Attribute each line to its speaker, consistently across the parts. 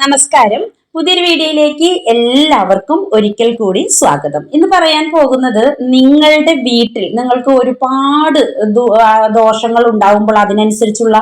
Speaker 1: നമസ്കാരം. പുതിയൊരു വീഡിയോയിലേക്ക് എല്ലാവർക്കും ഒരിക്കൽ കൂടി സ്വാഗതം. ഇന്ന് പറയാൻ പോകുന്നത് നിങ്ങളുടെ വീട്ടിൽ നിങ്ങൾക്ക് ഒരുപാട് ദോഷങ്ങൾ ഉണ്ടാകുമ്പോൾ അതിനനുസരിച്ചുള്ള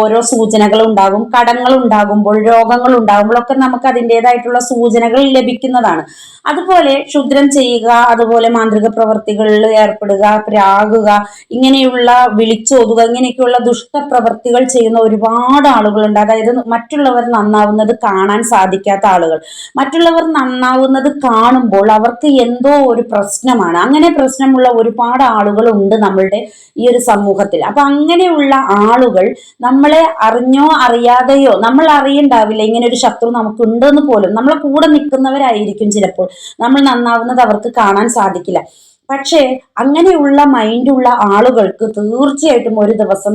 Speaker 1: ഓരോ സൂചനകൾ ഉണ്ടാകും കടങ്ങൾ ഉണ്ടാകുമ്പോൾ രോഗങ്ങൾ ഉണ്ടാകുമ്പോൾ ഒക്കെ നമുക്ക് അതിന്റെതായിട്ടുള്ള സൂചനകൾ ലഭിക്കുന്നതാണ്. അതുപോലെ ക്ഷുദ്രം ചെയ്യുക അതുപോലെ മാന്ത്രിക പ്രവർത്തികളിൽ ഏർപ്പെടുക പ്രാകുക ഇങ്ങനെയുള്ള വിളിച്ചോതുക ഇങ്ങനെയൊക്കെയുള്ള ദുഷ്ടപ്രവർത്തികൾ ചെയ്യുന്ന ഒരുപാട് ആളുകളുണ്ട്. അതായത് മറ്റുള്ളവർ നന്നാവുന്നത് കാണാൻ സാധിക്കാത്ത ആളുകൾ. മറ്റുള്ളവർ നന്നാവുന്നത് കാണുമ്പോൾ അവർക്ക് എന്തോ ഒരു പ്രശ്നമാണ്. അങ്ങനെ പ്രശ്നമുള്ള ഒരുപാട് ആളുകളുണ്ട് നമ്മളുടെ ഈ ഒരു സമൂഹത്തിൽ. അപ്പൊ അങ്ങനെയുള്ള ആളുകൾ നമ്മളെ അറിഞ്ഞോ അറിയാതെയോ നമ്മൾ അറിയണ്ടാവില്ല ഇങ്ങനെ ഒരു ശത്രു നമുക്കുണ്ടെന്ന് പോലും നമ്മളെ കൂടെ നിൽക്കുന്നവരായിരിക്കും ചിലപ്പോൾ. നമ്മൾ നന്നാവുന്നത് അവർക്ക് കാണാൻ സാധിക്കില്ല. പക്ഷേ അങ്ങനെയുള്ള മൈൻഡുള്ള ആളുകൾക്ക് തീർച്ചയായിട്ടും ഒരു ദിവസം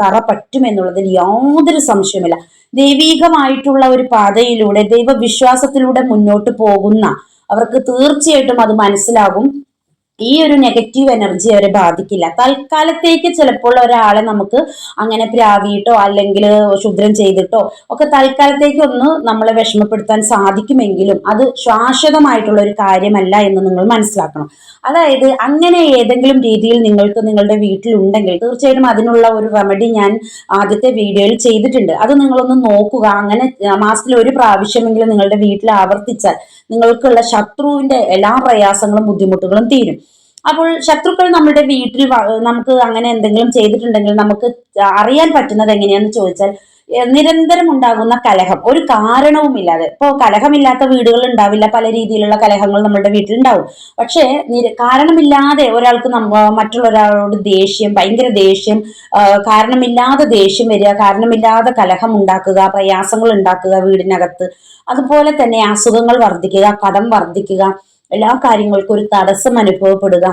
Speaker 1: തറ പറ്റുമെന്നുള്ളതിൽ യാതൊരു സംശയമില്ല ദൈവീകമായിട്ടുള്ള ഒരു പാതയിലൂടെ ദൈവവിശ്വാസത്തിലൂടെ മുന്നോട്ട് പോകുന്ന അവർക്ക് തീർച്ചയായിട്ടും അത് മനസ്സിലാകും. ഈ ഒരു നെഗറ്റീവ് എനർജി അവരെ ബാധിക്കില്ല. തൽക്കാലത്തേക്ക് ചിലപ്പോൾ ഒരാളെ നമുക്ക് അങ്ങനെ പ്രാവിയിട്ടോ അല്ലെങ്കിൽ ശുദ്രം ചെയ്തിട്ടോ ഒക്കെ തൽക്കാലത്തേക്ക് ഒന്ന് നമ്മളെ വിഷമപ്പെടുത്താൻ സാധിക്കുമെങ്കിലും അത് ശാശ്വതമായിട്ടുള്ള ഒരു കാര്യമല്ല എന്ന് നിങ്ങൾ മനസ്സിലാക്കണം. അതായത് അങ്ങനെ ഏതെങ്കിലും രീതിയിൽ നിങ്ങൾക്ക് നിങ്ങളുടെ വീട്ടിലുണ്ടെങ്കിൽ തീർച്ചയായിട്ടും അതിനുള്ള ഒരു റെമഡി ഞാൻ ആദ്യത്തെ വീഡിയോയിൽ ചെയ്തിട്ടുണ്ട്. അത് നിങ്ങളൊന്ന് നോക്കുക. അങ്ങനെ മാസത്തിൽ ഒരു പ്രാവശ്യമെങ്കിലും നിങ്ങളുടെ വീട്ടിൽ ആവർത്തിച്ചാൽ നിങ്ങൾക്കുള്ള ശത്രുവിന്റെ എല്ലാ പ്രയാസങ്ങളും ബുദ്ധിമുട്ടുകളും തീരും. അപ്പോൾ ശത്രുക്കൾ നമ്മുടെ വീട്ടിൽ നമുക്ക് അങ്ങനെ എന്തെങ്കിലും ചെയ്തിട്ടുണ്ടെങ്കിൽ നമുക്ക് അറിയാൻ പറ്റുന്നത് എങ്ങനെയാന്ന് ചോദിച്ചാൽ നിരന്തരം ഉണ്ടാകുന്ന കലഹം. ഒരു കാരണവുമില്ലാതെ ഇപ്പോൾ കലഹമില്ലാത്ത വീടുകൾ ഉണ്ടാവില്ല പല രീതിയിലുള്ള കലഹങ്ങൾ നമ്മുടെ വീട്ടിലുണ്ടാവും. പക്ഷേ കാരണമില്ലാതെ ഒരാൾക്ക് നമ്മ മറ്റുള്ളൊരാളോട് ദേഷ്യം ഭയങ്കര ദേഷ്യം കാരണമില്ലാതെ ദേഷ്യം വരിക കാരണമില്ലാതെ കലഹം ഉണ്ടാക്കുക പ്രയാസങ്ങൾ ഉണ്ടാക്കുക വീടിനകത്ത്. അതുപോലെ തന്നെ അസുഖങ്ങൾ വർദ്ധിക്കുക കടം വർദ്ധിക്കുക എല്ലാ കാര്യങ്ങൾക്കും ഒരു തടസ്സം അനുഭവപ്പെടുക.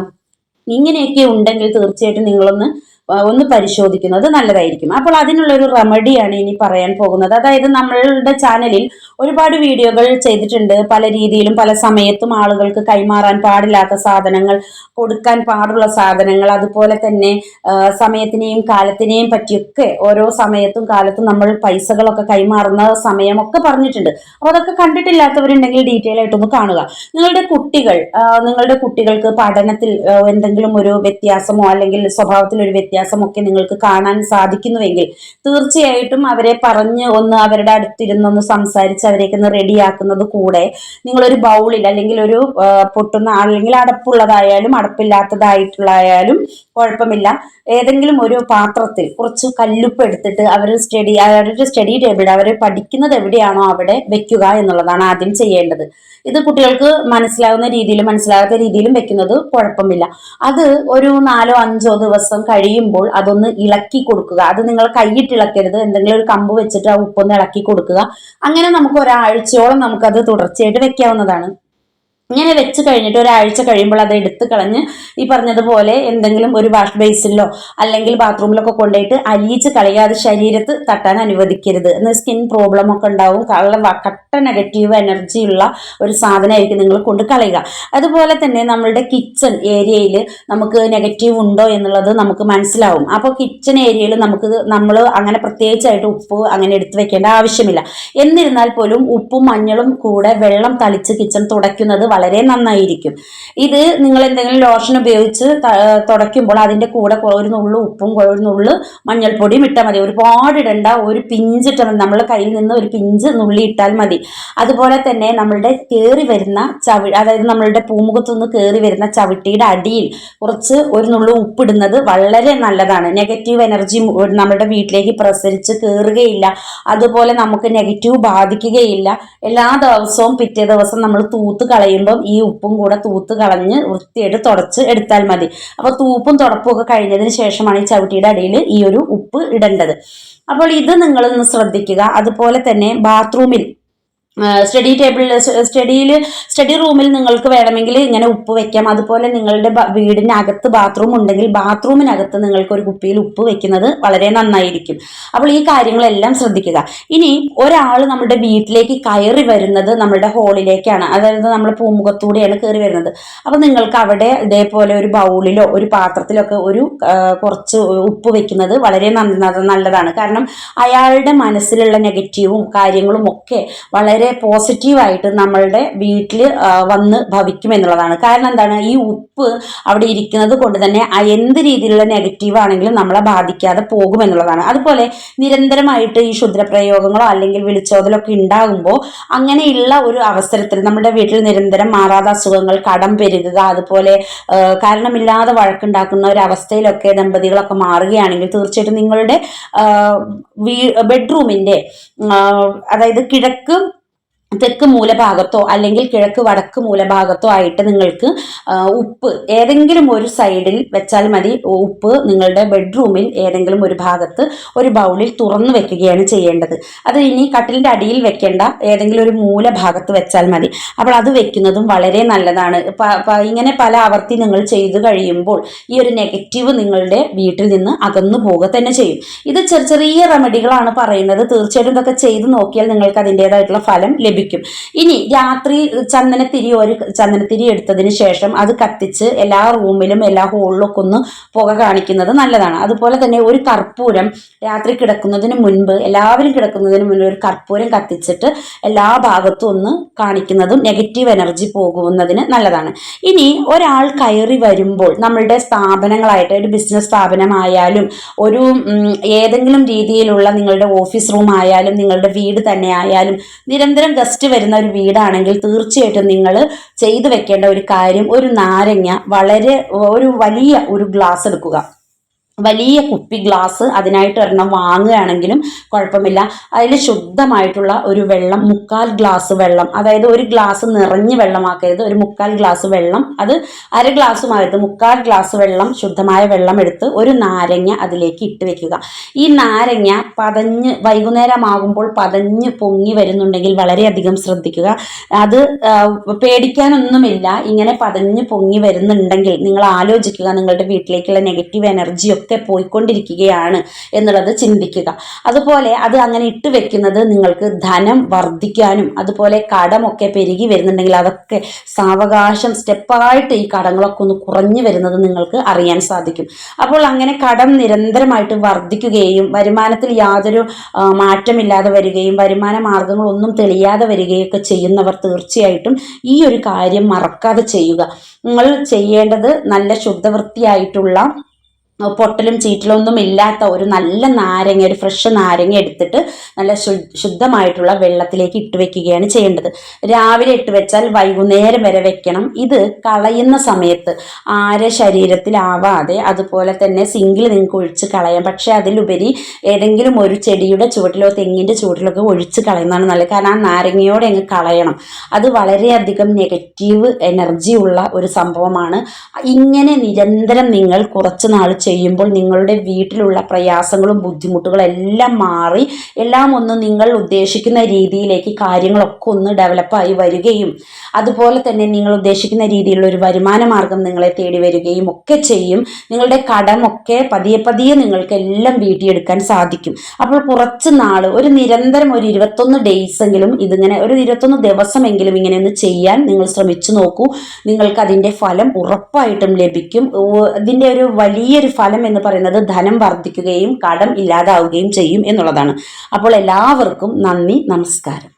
Speaker 1: ഇങ്ങനെയൊക്കെ ഉണ്ടെങ്കിൽ തീർച്ചയായിട്ടും നിങ്ങളൊന്ന് ഒന്ന് പരിശോധിക്കുന്നത് നല്ലതായിരിക്കും. അപ്പോൾ അതിനുള്ള ഒരു റെമഡിയാണ് ഇനി പറയാൻ പോകുന്നത്. അതായത് നമ്മളുടെ ചാനലിൽ ഒരുപാട് വീഡിയോകൾ ചെയ്തിട്ടുണ്ട്. പല രീതിയിലും പല സമയത്തും ആളുകൾക്ക് കൈമാറാൻ പാടില്ലാത്ത സാധനങ്ങൾ കൊടുക്കാൻ പാടുള്ള സാധനങ്ങൾ അതുപോലെ തന്നെ സമയത്തിനെയും കാലത്തിനെയും പറ്റിയൊക്കെ ഓരോ സമയത്തും കാലത്തും നമ്മൾ പൈസകളൊക്കെ കൈമാറുന്ന സമയമൊക്കെ പറഞ്ഞിട്ടുണ്ട്. അപ്പോൾ അതൊക്കെ കണ്ടിട്ടില്ലാത്തവരുണ്ടെങ്കിൽ ഡീറ്റെയിൽ ആയിട്ടൊന്ന് കാണുക. നിങ്ങളുടെ കുട്ടികൾ നിങ്ങളുടെ കുട്ടികൾക്ക് പഠനത്തിൽ എന്തെങ്കിലും ഒരു വ്യത്യാസമോ അല്ലെങ്കിൽ സ്വഭാവത്തിൽ ഒരു വ്യത്യാസമോ ഒക്കെ നിങ്ങൾക്ക് കാണാൻ സാധിക്കുന്നുവെങ്കിൽ തീർച്ചയായിട്ടും അവരെ പറഞ്ഞ് ഒന്ന് അവരുടെ അടുത്തിരുന്നൊന്ന് സംസാരിച്ച് അവരെയൊക്കെ ഒന്ന് റെഡിയാക്കുന്നത് കൂടെ നിങ്ങളൊരു ബൗളിൽ അല്ലെങ്കിൽ ഒരു പൊട്ടുന്ന അല്ലെങ്കിൽ അടപ്പുള്ളതായാലും അടപ്പില്ലാത്തതായിട്ടുള്ളതായാലും കുഴപ്പമില്ല. ഏതെങ്കിലും ഒരു പാത്രത്തിൽ കുറച്ച് കല്ലുപ്പ് എടുത്തിട്ട് അവർ സ്റ്റഡി അവരുടെ സ്റ്റഡി ടേബിൾ അവർ പഠിക്കുന്നത് എവിടെയാണോ അവിടെ വെക്കുക എന്നുള്ളതാണ് ആദ്യം ചെയ്യേണ്ടത്. ഇത് കുട്ടികൾക്ക് മനസ്സിലാവുന്ന രീതിയിലും മനസ്സിലാകാത്ത രീതിയിലും വെക്കുന്നത് കുഴപ്പമില്ല. അത് ഒരു നാലോ അഞ്ചോ ദിവസം കഴിയുമ്പോൾ അതൊന്ന് ഇളക്കി കൊടുക്കുക. അത് നിങ്ങൾ കൈയിട്ട് ഇളക്കരുത്. എന്തെങ്കിലും ഒരു കമ്പ് വെച്ചിട്ട് ആ ഉപ്പൊന്ന് ഇളക്കി കൊടുക്കുക. അങ്ങനെ നമുക്ക് ഒരാഴ്ചയോളം നമുക്കത് തുടർച്ചയായിട്ട് വെക്കാവുന്നതാണ്. ഇങ്ങനെ വെച്ച് കഴിഞ്ഞിട്ട് ഒരാഴ്ച കഴിയുമ്പോൾ അത് എടുത്ത് കളഞ്ഞ് ഈ പറഞ്ഞതുപോലെ എന്തെങ്കിലും ഒരു വാഷ് ബേസിലോ അല്ലെങ്കിൽ ബാത്റൂമിലൊക്കെ കൊണ്ടുപോയിട്ട് അലിയിച്ച് കളയാതെ ശരീരത്ത് തട്ടാൻ അനുവദിക്കരുത്. എന്ന് സ്കിൻ പ്രോബ്ലം ഒക്കെ ഉണ്ടാവും. കള്ള കട്ട നെഗറ്റീവ് എനർജി ഉള്ള ഒരു സാധനമായിരിക്കും നിങ്ങൾ കൊണ്ട് കളയുക. അതുപോലെ തന്നെ നമ്മളുടെ കിച്ചൺ ഏരിയയിൽ നമുക്ക് നെഗറ്റീവ് ഉണ്ടോ എന്നുള്ളത് നമുക്ക് മനസ്സിലാവും. അപ്പോൾ കിച്ചൺ ഏരിയയിൽ നമുക്ക് നമ്മൾ അങ്ങനെ പ്രത്യേകിച്ചായിട്ട് ഉപ്പ് അങ്ങനെ എടുത്തു വെക്കേണ്ട ആവശ്യമില്ല. എന്നിരുന്നാൽ പോലും ഉപ്പും മഞ്ഞളും കൂടെ വെള്ളം തളിച്ച് കിച്ചൺ തുടയ്ക്കുന്നത് വളരെ നന്നായിരിക്കും. ഇത് നിങ്ങൾ എന്തെങ്കിലും ലോഷൻ ഉപയോഗിച്ച് തുടയ്ക്കുമ്പോൾ അതിന്റെ കൂടെ ഒരു നുള്ളു ഉപ്പും ഒരു നുള്ളു മഞ്ഞൾപ്പൊടിയും ഇട്ടാൽ മതി. ഒരുപാട് ഇടണ്ട ഒരു പിഞ്ചിട്ടാൽ മതി. നമ്മളെ കയ്യിൽ നിന്ന് ഒരു പിഞ്ച് നുള്ളി ഇട്ടാൽ മതി. അതുപോലെ തന്നെ നമ്മളുടെ കയറി വരുന്ന ചവി അതായത് നമ്മളുടെ പൂമുഖത്തുനിന്ന് കയറി വരുന്ന ചവിട്ടിയുടെ അടിയിൽ കുറച്ച് ഒരു നുള്ളു ഉപ്പിടുന്നത് വളരെ നല്ലതാണ്. നെഗറ്റീവ് എനർജി നമ്മുടെ വീട്ടിലേക്ക് പ്രസരിച്ച് കയറുകയില്ല അതുപോലെ നമുക്ക് നെഗറ്റീവ് ബാധിക്കുകയില്ല. എല്ലാ ദിവസവും പിറ്റേ ദിവസം നമ്മൾ തൂത്ത് കളയുമ്പം ഈ ഉപ്പും കൂടെ തൂത്ത് കളഞ്ഞ് വൃത്തിയായിട്ട് തുടച്ച് എടുത്താൽ മതി. അപ്പോൾ തൂപ്പും തുടപ്പും ഒക്കെ കഴിഞ്ഞതിന് ശേഷമാണ് ഈ ചവിട്ടിയുടെ അടിയിൽ ഈ ഒരു ഉപ്പ് ഇടേണ്ടത്. അപ്പോൾ ഇത് നിങ്ങളൊന്ന് ശ്രദ്ധിക്കുക. അതുപോലെ തന്നെ ബാത്റൂമിൽ സ്റ്റഡി ടേബിളിൽ സ്റ്റഡിയിൽ സ്റ്റഡി റൂമിൽ നിങ്ങൾക്ക് വേണമെങ്കിൽ ഇങ്ങനെ ഉപ്പ് വെക്കാം. അതുപോലെ നിങ്ങളുടെ വീടിനകത്ത് ബാത്റൂം ഉണ്ടെങ്കിൽ ബാത്റൂമിനകത്ത് നിങ്ങൾക്ക് ഒരു കുപ്പിയിൽ ഉപ്പ് വെക്കുന്നത് വളരെ നന്നായിരിക്കും. അപ്പോൾ ഈ കാര്യങ്ങളെല്ലാം ശ്രദ്ധിക്കുക. ഇനി ഒരാൾ നമ്മുടെ വീട്ടിലേക്ക് കയറി വരുന്നത് നമ്മുടെ ഹോളിലേക്കാണ് അതായത് നമ്മൾ പൂമുഖത്തൂടെയാണ് കയറി വരുന്നത്. അപ്പോൾ നിങ്ങൾക്ക് അവിടെ ഇതേപോലെ ഒരു ബൗളിലോ ഒരു പാത്രത്തിലോ ഒക്കെ ഒരു കുറച്ച് ഉപ്പ് വെക്കുന്നത് വളരെ നല്ലതാണ്. കാരണം അയാളുടെ മനസ്സിലുള്ള നെഗറ്റീവും കാര്യങ്ങളും ഒക്കെ വളരെ പോസിറ്റീവായിട്ട് നമ്മളുടെ വീട്ടിൽ വന്ന് ഭവിക്കും എന്നുള്ളതാണ്. കാരണം എന്താണ്? ഈ ഉപ്പ് അവിടെ ഇരിക്കുന്നത് കൊണ്ട് തന്നെ എന്ത് രീതിയിലുള്ള നെഗറ്റീവ് ആണെങ്കിലും നമ്മളെ ബാധിക്കാതെ പോകും എന്നുള്ളതാണ്. അതുപോലെ നിരന്തരമായിട്ട് ഈ ക്ഷുദ്രപ്രയോഗങ്ങളോ അല്ലെങ്കിൽ വിളിച്ചോതലൊക്കെ ഉണ്ടാകുമ്പോൾ അങ്ങനെയുള്ള ഒരു അവസരത്തിൽ നമ്മുടെ വീട്ടിൽ നിരന്തരം മാറാത്ത അസുഖങ്ങൾ കടം പെരുകുക അതുപോലെ കാരണമില്ലാതെ വഴക്കുണ്ടാക്കുന്ന ഒരു അവസ്ഥയിലൊക്കെ ദമ്പതികളൊക്കെ മാറുകയാണെങ്കിൽ തീർച്ചയായിട്ടും നിങ്ങളുടെ ബെഡ്റൂമിന്റെ അതായത് കിഴക്ക് തെക്ക് മൂലഭാഗത്തോ അല്ലെങ്കിൽ കിഴക്ക് വടക്ക് മൂലഭാഗത്തോ ആയിട്ട് നിങ്ങൾക്ക് ഉപ്പ് ഏതെങ്കിലും ഒരു സൈഡിൽ വെച്ചാൽ മതി. ഉപ്പ് നിങ്ങളുടെ ബെഡ്റൂമിൽ ഏതെങ്കിലും ഒരു ഭാഗത്ത് ഒരു ബൗളിൽ തുറന്നു വെക്കുകയാണ് ചെയ്യേണ്ടത്. അത് ഇനി കട്ടിലിന്റെ അടിയിൽ വെക്കേണ്ട ഏതെങ്കിലും ഒരു മൂലഭാഗത്ത് വെച്ചാൽ മതി. അപ്പോൾ അത് വെക്കുന്നതും വളരെ നല്ലതാണ്. ഇങ്ങനെ പല ആവർത്തി നിങ്ങൾ ചെയ്തു കഴിയുമ്പോൾ ഈ ഒരു നെഗറ്റീവ് നിങ്ങളുടെ വീട്ടിൽ നിന്ന് അകന്നു പോവുക തന്നെ ചെയ്യും. ഇത് ചെറിയ ചെറിയ റെമഡികളാണ് പറയുന്നത്. തീർച്ചയായിട്ടും ഇതൊക്കെ ചെയ്ത് നോക്കിയാൽ നിങ്ങൾക്ക് അതിന്റെതായിട്ടുള്ള ഫലം ലഭിക്കും. ഇനി രാത്രി ചന്ദനത്തിരി ഒരു ചന്ദനത്തിരി എടുത്തതിന് ശേഷം അത് കത്തിച്ച് എല്ലാ റൂമിലും എല്ലാ ഹോളിലും ഒക്കെ ഒന്ന് പുക കാണിക്കുന്നത് നല്ലതാണ്. അതുപോലെ തന്നെ ഒരു കർപ്പൂരം രാത്രി കിടക്കുന്നതിന് മുൻപ് എല്ലാവരും കിടക്കുന്നതിന് മുൻപ് ഒരു കർപ്പൂരം കത്തിച്ചിട്ട് എല്ലാ ഭാഗത്തും ഒന്ന് കാണിക്കുന്നതും നെഗറ്റീവ് എനർജി പോകുന്നതിന് നല്ലതാണ്. ഇനി ഒരാൾ കയറി വരുമ്പോൾ നമ്മളുടെ സ്ഥാപനങ്ങളായിട്ട് ഒരു ബിസിനസ് സ്ഥാപനമായാലും ഒരു ഏതെങ്കിലും രീതിയിലുള്ള നിങ്ങളുടെ ഓഫീസ് റൂം ആയാലും നിങ്ങളുടെ വീട് തന്നെ ആയാലും നിരന്തരം ഗസ്റ്റ് വരുന്ന ഒരു വീടാണെങ്കിൽ തീർച്ചയായിട്ടും നിങ്ങൾ ചെയ്തു വെക്കേണ്ട ഒരു കാര്യം ഒരു നാരങ്ങ വളരെ ഒരു വലിയ ഒരു ഗ്ലാസ് എടുക്കുക. വലിയ കുപ്പി ഗ്ലാസ് അതിനായിട്ട് ഒരെണ്ണം വാങ്ങുകയാണെങ്കിലും കുഴപ്പമില്ല. അതിൽ ശുദ്ധമായിട്ടുള്ള ഒരു വെള്ളം മുക്കാൽ ഗ്ലാസ് വെള്ളം അതായത് ഒരു ഗ്ലാസ് നിറഞ്ഞ് വെള്ളമാക്കരുത് ഒരു മുക്കാൽ ഗ്ലാസ് വെള്ളം അത് അര ഗ്ലാസ്സുമായിട്ട് മുക്കാൽ ഗ്ലാസ് വെള്ളം ശുദ്ധമായ വെള്ളം എടുത്ത് ഒരു നാരങ്ങ അതിലേക്ക് ഇട്ട് വെക്കുക. ഈ നാരങ്ങ പതഞ്ഞ് വൈകുന്നേരമാകുമ്പോൾ പതഞ്ഞ് പൊങ്ങി വരുന്നുണ്ടെങ്കിൽ വളരെയധികം ശ്രദ്ധിക്കുക. അത് പേടിക്കാനൊന്നുമില്ല. ഇങ്ങനെ പതഞ്ഞ് പൊങ്ങി വരുന്നുണ്ടെങ്കിൽ നിങ്ങൾ ആലോചിക്കുക നിങ്ങളുടെ വീട്ടിലേക്കുള്ള നെഗറ്റീവ് എനർജി ഒക്കെ പോയിക്കൊണ്ടിരിക്കുകയാണ് എന്നുള്ളത് ചിന്തിക്കുക. അതുപോലെ അത് അങ്ങനെ ഇട്ട് വെക്കുന്നത് നിങ്ങൾക്ക് ധനം വർദ്ധിക്കാനും അതുപോലെ കടമൊക്കെ പെരുകി വരുന്നുണ്ടെങ്കിൽ അതൊക്കെ സാവകാശം സ്റ്റെപ്പായിട്ട് ഈ കടങ്ങളൊക്കെ ഒന്ന് കുറഞ്ഞു വരുന്നത് നിങ്ങൾക്ക് അറിയാൻ സാധിക്കും. അപ്പോൾ അങ്ങനെ കടം നിരന്തരമായിട്ട് വർദ്ധിക്കുകയും വരുമാനത്തിൽ യാതൊരു മാറ്റമില്ലാതെ വരികയും വരുമാന മാർഗങ്ങളൊന്നും തെളിയാതെ വരികയൊക്കെ ചെയ്യുന്നവർ തീർച്ചയായിട്ടും ഈ ഒരു കാര്യം മറക്കാതെ ചെയ്യുക. നിങ്ങൾ ചെയ്യേണ്ടത് നല്ല ശുദ്ധവൃത്തിയായിട്ടുള്ള പൊട്ടലും ചീറ്റലും ഒന്നും ഇല്ലാത്ത ഒരു നല്ല നാരങ്ങ ഒരു ഫ്രഷ് നാരങ്ങ എടുത്തിട്ട് നല്ല ശുദ്ധമായിട്ടുള്ള വെള്ളത്തിലേക്ക് ഇട്ട് വെക്കുകയാണ് ചെയ്യേണ്ടത്. രാവിലെ ഇട്ട് വെച്ചാൽ വൈകുന്നേരം വരെ വെക്കണം. ഇത് കളയുന്ന സമയത്ത് ആരെ ശരീരത്തിലാവാതെ അതുപോലെ തന്നെ സിങ്കിൽ നിങ്ങൾക്ക് ഒഴിച്ച് കളയാം. പക്ഷെ അതിലുപരി ഏതെങ്കിലും ഒരു ചെടിയുടെ ചുവട്ടിലോ തെങ്ങിന്റെ ചുവട്ടിലൊക്കെ ഒഴിച്ച് കളയുന്നതാണ് നല്ലത്. കാരണം ആ നാരങ്ങയോടെ അങ്ങ് കളയണം. അത് വളരെയധികം നെഗറ്റീവ് എനർജി ഉള്ള ഒരു സംഭവമാണ്. ഇങ്ങനെ നിരന്തരം നിങ്ങൾ കുറച്ച് നാൾ ചെയ്യുമ്പോൾ നിങ്ങളുടെ വീട്ടിലുള്ള പ്രയാസങ്ങളും ബുദ്ധിമുട്ടുകളും എല്ലാം മാറി എല്ലാം ഒന്ന് നിങ്ങൾ ഉദ്ദേശിക്കുന്ന രീതിയിലേക്ക് കാര്യങ്ങളൊക്കെ ഒന്ന് ഡെവലപ്പായി വരികയും അതുപോലെ തന്നെ നിങ്ങൾ ഉദ്ദേശിക്കുന്ന രീതിയിലുള്ള ഒരു വരുമാന മാർഗം നിങ്ങളെ തേടി വരികയും ഒക്കെ ചെയ്യും. നിങ്ങളുടെ കടമൊക്കെ പതിയെ പതിയെ നിങ്ങൾക്ക് എല്ലാം വീട്ടിയെടുക്കാൻ സാധിക്കും. അപ്പോൾ കുറച്ച് നാൾ ഒരു നിരന്തരം ഒരു ഇരുപത്തൊന്ന് ഡേയ്സ് എങ്കിലും ഇതിങ്ങനെ ഒരു ഇരുപത്തൊന്ന് ദിവസമെങ്കിലും ഇങ്ങനെ ഒന്ന് ചെയ്യാൻ നിങ്ങൾ ശ്രമിച്ചു നോക്കൂ. നിങ്ങൾക്ക് അതിന്റെ ഫലം ഉറപ്പായിട്ടും ലഭിക്കും. ഇതിന്റെ ഒരു വലിയൊരു ഫലം എന്ന് പറയുന്നത് ധനം വർദ്ധിക്കുകയും കടം ഇല്ലാതാവുകയും ചെയ്യും എന്നുള്ളതാണ്. അപ്പോൾ എല്ലാവർക്കും നന്ദി നമസ്കാരം.